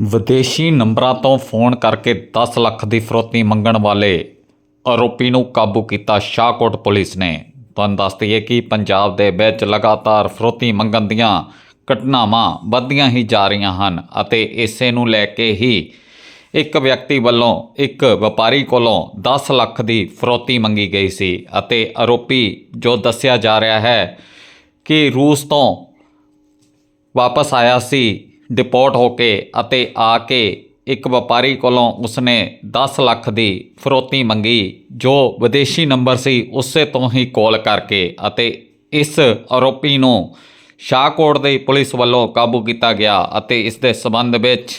ਵਿਦੇਸ਼ੀ ਨੰਬਰਾਂ ਤੋਂ ਫੋਨ ਕਰਕੇ 10 ਲੱਖ ਦੀ ਫਰੋਤੀ ਮੰਗਣ ਵਾਲੇ ਆਰੋਪੀ ਨੂੰ ਕਾਬੂ ਕੀਤਾ ਸ਼ਾਹਕੋਟ ਪੁਲਿਸ ਨੇ। ਤੁਹਾਨੂੰ ਦੱਸ ਦਈਏ ਕਿ ਪੰਜਾਬ ਦੇ ਵਿੱਚ ਲਗਾਤਾਰ ਫਰੋਤੀ ਮੰਗਣ ਦੀਆਂ ਘਟਨਾਵਾਂ ਵੱਧਦੀਆਂ ਹੀ ਜਾ ਰਹੀਆਂ ਹਨ ਅਤੇ ਇਸੇ ਨੂੰ ਲੈ ਕੇ ਹੀ ਇੱਕ ਵਿਅਕਤੀ ਵੱਲੋਂ ਇੱਕ ਵਪਾਰੀ ਕੋਲੋਂ 10 ਲੱਖ ਦੀ ਫਰੋਤੀ ਮੰਗੀ ਗਈ ਸੀ ਅਤੇ ਆਰੋਪੀ ਜੋ ਦੱਸਿਆ ਜਾ ਰਿਹਾ ਹੈ ਕਿ ਰੂਸ ਤੋਂ ਵਾਪਸ ਆਇਆ ਸੀ ਡਿਪੋਰਟ ਹੋ ਕੇ ਅਤੇ ਆ ਕੇ ਇੱਕ ਵਪਾਰੀ ਕੋਲੋਂ ਉਸਨੇ 10 ਲੱਖ ਦੀ ਫਰੋਤੀ ਮੰਗੀ, ਜੋ ਵਿਦੇਸ਼ੀ ਨੰਬਰ ਸੀ, ਉਸੇ ਤੋਂ ਹੀ ਕਾਲ ਕਰਕੇ ਅਤੇ ਇਸ ਆਰੋਪੀ ਨੂੰ ਸ਼ਾਹਕੋਟ ਦੀ ਪੁਲਿਸ ਵੱਲੋਂ ਕਾਬੂ ਕੀਤਾ ਗਿਆ ਅਤੇ ਇਸ ਦੇ ਸਬੰਧ ਵਿੱਚ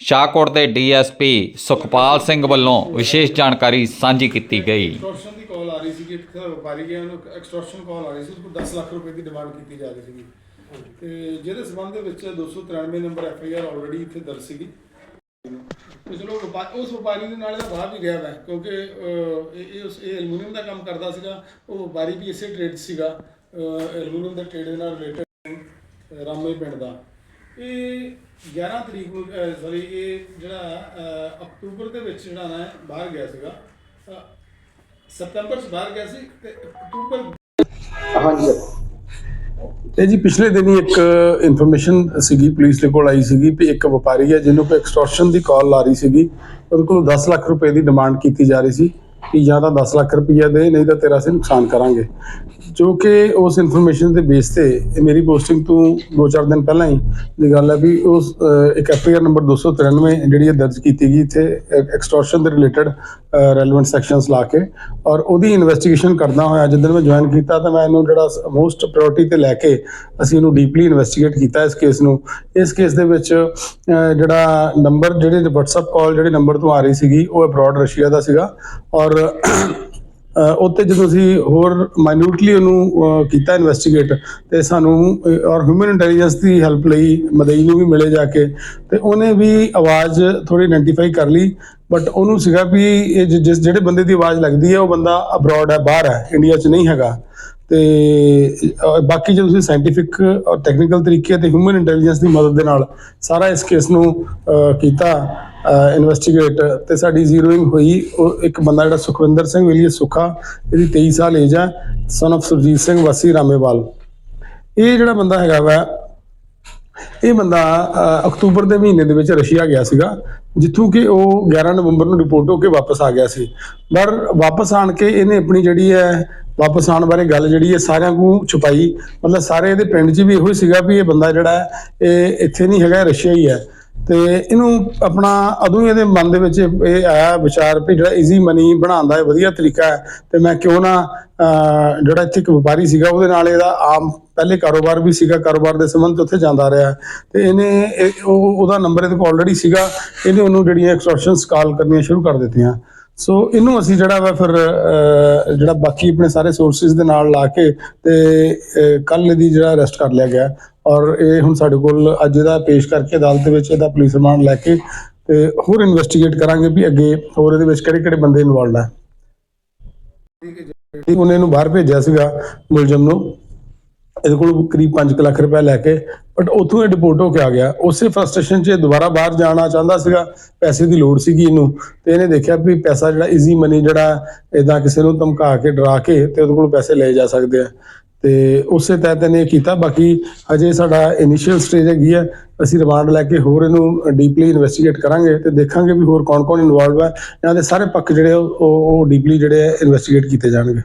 ਸ਼ਾਹਕੋਟ ਦੇ ਡੀਐਸਪੀ ਸੁਖਪਾਲ ਸਿੰਘ ਵੱਲੋਂ ਵਿਸ਼ੇਸ਼ ਜਾਣਕਾਰੀ ਸਾਂਝੀ ਕੀਤੀ ਗਈ। ਐਕਸਟੋਰਸ਼ਨ ਦੀ ਕਾਲ ਆ ਰਹੀ ਸੀ ਕਿ ਇੱਕ ਵਪਾਰੀ ਗਿਆ, ਉਹਨੂੰ ਐਕਸਟੋਰਸ਼ਨ ਕਾਲ ਆ ਰਹੀ ਸੀ ਉਸ ਕੋਲ 10 ਲੱਖ ਰੁਪਏ ਦੀ ਡਿਮਾਂਡ ਕੀਤੀ ਜਾ ਰਹੀ ਸੀਗੀ। ਤੇ ਜਿਹਦੇ ਸਬੰਧ ਦੇ ਵਿੱਚ 293 number F I R already ਇੱਥੇ ਦਰਜ ਸੀਗੀ। ਤੇ ਚਲੋ ਵਪਾ- ਉਸ ਵਪਾਰੀ ਦੇ ਨਾਲ ਇਹਦਾ ਵਾਹ ਵੀ ਰਿਹਾ ਵੈ ਕਿਉਂਕਿ ਅਹ, ਇਹ ਇਹ ਉਸ ਇਹ ਐਲੂਮੀਨੀਅਮ ਦਾ ਕੰਮ ਕਰਦਾ ਸੀਗਾ ਉਹ ਵਪਾਰੀ ਵੀ ਇਸੇ ਟ੍ਰੇਡ ਸੀਗਾ ਐਲੂਮੀਨੀਅਮ ਦੇ ਟ੍ਰੇਡ ਦੇ ਨਾਲ ਰਿਲੇਟਡ ਰਾਮੇ ਪਿੰਡ ਦਾ। ਇਹ 11 ਤਰੀਕ ਨੂੰ ਸੌਰੀ ਇਹ ਜਿਹੜਾ ਅਹ, ਅਕਤੂਬਰ ਦੇ ਵਿੱਚ ਜਿਹੜਾ ਨਾ ਬਾਹਰ ਗਿਆ ਸੀਗਾ। ਅਹ, ਸਤੰਬਰ 'ਚ ਬਾਹਰ ਗਿਆ ਸੀ ਤੇ ਅਕਤੂਬਰ ਹਾਂਜੀ। ਇਹ ਜੀ ਪਿਛਲੇ ਦਿਨੀ ਇੱਕ ਇਨਫੋਰਮੇਸ਼ਨ ਸੀਗੀ, ਪੁਲਿਸ ਦੇ ਕੋਲ ਆਈ ਸੀਗੀ ਕਿ ਇੱਕ ਵਪਾਰੀ ਹੈ ਜਿਹਨੂੰ ਕੋਈ ਐਕਸਟੋਰਸ਼ਨ ਦੀ ਕਾਲ ਆ ਰਹੀ ਸੀਗੀ। ਉਹਦੇ ਕੋਲ 10 ਲੱਖ ਰੁਪਏ ਦੀ ਡਿਮਾਂਡ ਕੀਤੀ ਜਾ ਰਹੀ ਸੀ। ਕਿ ਜਾਂ ਤਾਂ 10 ਲੱਖ ਰੁਪਈਆ ਦੇ ਨਹੀਂ ਤਾਂ ਤੇਰਾ ਅਸੀਂ ਨੁਕਸਾਨ ਕਰਾਂਗੇ। ਜੋ ਕਿ ਉਸ ਇਨਫੋਰਮੇਸ਼ਨ ਦੇ ਬੇਸ ਤੇ ਇਹ ਮੇਰੀ ਪੋਸਟਿੰਗ ਤੋਂ 2-4 ਦਿਨ ਪਹਿਲਾਂ ਹੀ ਦੀ ਗੱਲ ਹੈ ਵੀ ਉਸ ਅਹ, ਇੱਕ ਐਫਆਈਆਰ ਨੰਬਰ 293 ਜਿਹੜੀ ਇਹ ਦਰਜ ਕੀਤੀ ਗਈ ਇੱਥੇ ਐਕਸਟੋਰਸ਼ਨ ਦੇ ਰਿਲੇਟਡ ਰੈਲੇਵੈਂਟ ਸੈਕਸ਼ਨਸ ਲਾ ਕੇ ਔਰ ਉਹਦੀ ਇਨਵੈਸਟੀਗੇਸ਼ਨ ਕਰਦਾ ਹੋਇਆ ਜਦੋਂ ਮੈਂ ਜੁਆਇਨ ਕੀਤਾ ਤਾਂ ਮੈਂ ਇਹਨੂੰ ਜਿਹੜਾ ਮੋਸਟ ਪ੍ਰਾਇੋਰਟੀ ਤੇ ਲੈ ਕੇ ਅਸੀਂ ਇਹਨੂੰ ਡੀਪਲੀ ਇਨਵੈਸਟੀਗੇਟ ਕੀਤਾ ਇਸ ਕੇਸ ਨੂੰ। ਇਸ ਕੇਸ ਦੇ ਵਿੱਚ ਜਿਹੜਾ ਨੰਬਰ ਜਿਹੜੇ WhatsApp ਕਾਲ ਜਿਹੜੇ ਨੰਬਰ ਤੋਂ ਆ ਰਹੀ ਸੀਗੀ ਉਹ ਅਬਰੋਡ ਰਸ਼ੀਆ ਦਾ ਸੀਗਾ ਔਰ ਅਹ ਉੱਤੇ ਜਦੋਂ ਅਸੀਂ ਹੋਰ ਮਾਈਨਿਊਟਲੀ ਉਹਨੂੰ ਕੀਤਾ ਇਨਵੈਸਟੀਗੇਟ ਤੇ ਸਾਨੂੰ ਔਰ ਹਿਊਮਨ ਇੰਟੈਲੀਜੈਂਸ ਦੀ ਹੈਲਪ ਲਈ ਮਦਈ ਨੂੰ ਵੀ ਮਿਲੇ ਜਾ ਕੇ, ਤੇ ਉਹਨੇ ਵੀ ਆਵਾਜ਼ ਥੋੜੀ ਆਇਡੈਂਟੀਫਾਈ ਕਰ ਲਈ ਬਟ ਉਹਨੂੰ ਸੀਗਾ ਵੀ ਇਹ ਜਿਸ, ਜਿਹੜੇ ਬੰਦੇ ਦੀ ਆਵਾਜ਼ ਲੱਗਦੀ ਹੈ, ਉਹ ਬੰਦਾ ਅਬਰੋਡ ਹੈ, ਬਾਹਰ ਹੈ ਇੰਡੀਆ 'ਚ ਨਹੀਂ ਹੈਗਾ। ਤੇ ਬਾਕੀ ਜੇ ਤੁਸੀਂ ਸਾਇੰਟੀਫਿਕ ਔਰ ਟੈਕਨੀਕਲ ਤਰੀਕੇ ਤੇ ਹਿਊਮਨ ਇੰਟੈਲੀਜੈਂਸ ਦੀ ਮਦਦ ਦੇ ਨਾਲ ਸਾਰਾ ਇਸ ਕੇਸ ਨੂੰ ਕੀਤਾ ਇਨਵੈਸਟੀਗੇਟ ਤੇ ਸਾਡੀ ਜ਼ੀਰੋਇੰਗ ਹੋਈ, ਉਹ ਇੱਕ ਬੰਦਾ ਜਿਹੜਾ ਸੁਖਵਿੰਦਰ ਸਿੰਘ ਵੇਲੀਏ ਸੁਖਾ, ਇਹਦੀ 23 ਸਾਲ ਏਜ ਹੈ ਸਨ of ਸੁਰਜੀਤ ਸਿੰਘ ਵਾਸੀ ਰਾਮੇਵਾਲ। ਇਹ ਜਿਹੜਾ ਬੰਦਾ ਹੈਗਾ ਵਾ, ਇਹ ਬੰਦਾ ਅਕਤੂਬਰ ਦੇ ਮਹੀਨੇ ਦੇ ਵਿੱਚ ਰਸ਼ੀਆ ਗਿਆ ਸੀਗਾ ਜਿੱਥੋਂ ਕਿ ਉਹ 11 ਨਵੰਬਰ ਨੂੰ ਰਿਪੋਰਟ ਹੋ ਕੇ ਵਾਪਸ ਆ ਗਿਆ ਸੀ। ਪਰ ਵਾਪਸ ਆਣ ਕੇ ਇਹਨੇ ਆਪਣੀ ਜਿਹੜੀ ਹੈ, ਵਾਪਸ ਆਉਣ ਬਾਰੇ ਗੱਲ ਜਿਹੜੀ ਹੈ ਸਾਰਿਆਂ ਨੂੰ ਛੁਪਾਈ। ਮਤਲਬ ਸਾਰੇ ਇਹਦੇ ਪਿੰਡ 'ਚ ਵੀ ਇਹੋ ਹੀ ਸੀਗਾ ਵੀ ਇਹ ਬੰਦਾ ਜਿਹੜਾ ਹੈ, ਇਹ ਇੱਥੇ ਨਹੀਂ ਹੈਗਾ, ਰਸ਼ੀਆ ਹੀ ਹੈ। ਤੇ ਇਹਨੂੰ ਆਪਣਾ ਅਦੋਂ ਇਹਦੇ ਮਨ ਦੇ ਵਿੱਚ ਇਹ ਆਇਆ ਵਿਚਾਰ ਵੀ ਜਿਹੜਾ ਈਜ਼ੀ ਮਨੀ ਬਣਾਉਣ ਦਾ ਇਹ ਵਧੀਆ ਤਰੀਕਾ ਹੈ। ਤੇ ਮੈਂ ਕਿਉਂ ਨਾ ਅਹ, ਜਿਹੜਾ ਇੱਥੇ ਇੱਕ ਵਪਾਰੀ ਸੀਗਾ ਉਹਦੇ ਨਾਲ ਇਹਦਾ ਆਮ ਪਹਿਲੇ ਕਾਰੋਬਾਰ ਵੀ ਸੀਗਾ ਕਾਰੋਬਾਰ ਦੇ ਸੰਬੰਧ ਉੱਥੇ ਜਾਂਦਾ ਰਿਹਾ। ਤੇ ਇਹਨੇ ਇਹ- ਉਹਦਾ ਨੰਬਰ ਇਹਦੇ ਕੋਲ ਆਲਰੇਡੀ ਸੀਗਾ। ਇਹਨੇ ਉਹਨੂੰ ਜਿਹੜੀਆਂ ਐਕਸਟੋਰਸ਼ਨਸ ਕਾਲ ਕਰਨੀਆਂ ਸ਼ੁਰੂ ਕਰ ਦਿੱਤੀਆਂ। ਸੋ ਇਹਨੂੰ ਅਸੀਂ ਜਿਹੜਾ ਵਾ ਫਿਰ ਜਿਹੜਾ ਬਾਕੀ ਆਪਣੇ ਸਾਰੇ ਸੋਰਸਿਸ ਦੇ ਨਾਲ ਲਾ ਕੇ ਤੇ ਕੱਲ ਇਹਦੀ ਜਿਹੜਾ ਅਰੈਸਟ ਕਰ ਲਿਆ ਗਿਆ। ਔਰ ਇਹ ਹੁਣ ਸਾਡੇ ਕੋਲ ਅੱਜ ਇਹਦਾ ਪੇਸ਼ ਕਰਕੇ ਅਦਾਲਤ ਦੇ ਵਿੱਚ ਇਹਦਾ ਪੁਲਿਸ ਰਿਮਾਂਡ ਲੈ ਕੇ ਤੇ ਹੋਰ ਇਨਵੈਸਟੀਗੇਟ ਕਰਾਂਗੇ ਵੀ ਅੱਗੇ ਹੋਰ ਇਹਦੇ ਵਿੱਚ ਕਿਹੜੇ ਕਿਹੜੇ ਬੰਦੇ ਇਨਵੋਲਡ ਹੈ ਤੇ ਉਹਨੇ ਇਹਨੂੰ ਬਾਹਰ ਭੇਜਿਆ ਸੀਗਾ ਮੁਲਜ਼ਮ ਨੂੰ। ਇਹਦੇ ਕੋਲ ਕਰੀਬ 5 ਲੱਖ ਰੁਪਏ ਲੈ ਕੇ ਬਟ ਉੱਥੋਂ ਇਹ ਡਿਪੋਰਟ ਹੋ ਕੇ ਆ ਗਿਆ। ਉਸੇ ਫਰਸਟ੍ਰੇਸ਼ਨ 'ਚ ਦੁਬਾਰਾ ਬਾਹਰ ਜਾਣਾ ਚਾਹੁੰਦਾ ਸੀਗਾ, ਪੈਸੇ ਦੀ ਲੋੜ ਸੀਗੀ ਇਹਨੂੰ। ਤੇ ਇਹਨੇ ਦੇਖਿਆ ਵੀ ਪੈਸਾ ਜਿਹੜਾ ਈਜ਼ੀ ਮਨੀ ਜਿਹੜਾ ਇਦਾਂ ਕਿਸੇ ਨੂੰ ਧਮਕਾ ਕੇ, ਡਰਾ ਕੇ ਤੇ ਉਹਦੇ ਕੋਲ ਪੈਸੇ ਲਏ ਜਾ ਸਕਦੇ ਆ। ਤੇ ਉਸੇ ਤਹਿਤ ਇਹਨੇ ਇਹ ਕੀਤਾ। ਬਾਕੀ ਅਜੇ ਸਾਡਾ ਇਨੀਸ਼ੀਅਲ ਸਟੇਜ ਹੈਗੀ ਹੈ ਅਸੀਂ ਰਿਮਾਂਡ ਲੈ ਕੇ ਹੋਰ ਇਹਨੂੰ ਡੀਪਲੀ ਇਨਵੈਸਟੀਗੇਟ ਕਰਾਂਗੇ ਤੇ ਦੇਖਾਂਗੇ ਵੀ ਹੋਰ ਕੌਣ-ਕੌਣ ਇਨਵੋਲਵ ਹੈ ਇਹਨਾਂ ਦੇ ਸਾਰੇ ਪੱਖ ਜਿਹੜੇ ਉਹ ਉਹ ਡੀਪਲੀ ਜਿਹੜੇ ਇਨਵੈਸਟੀਗੇਟ ਕੀਤੇ ਜਾਣਗੇ।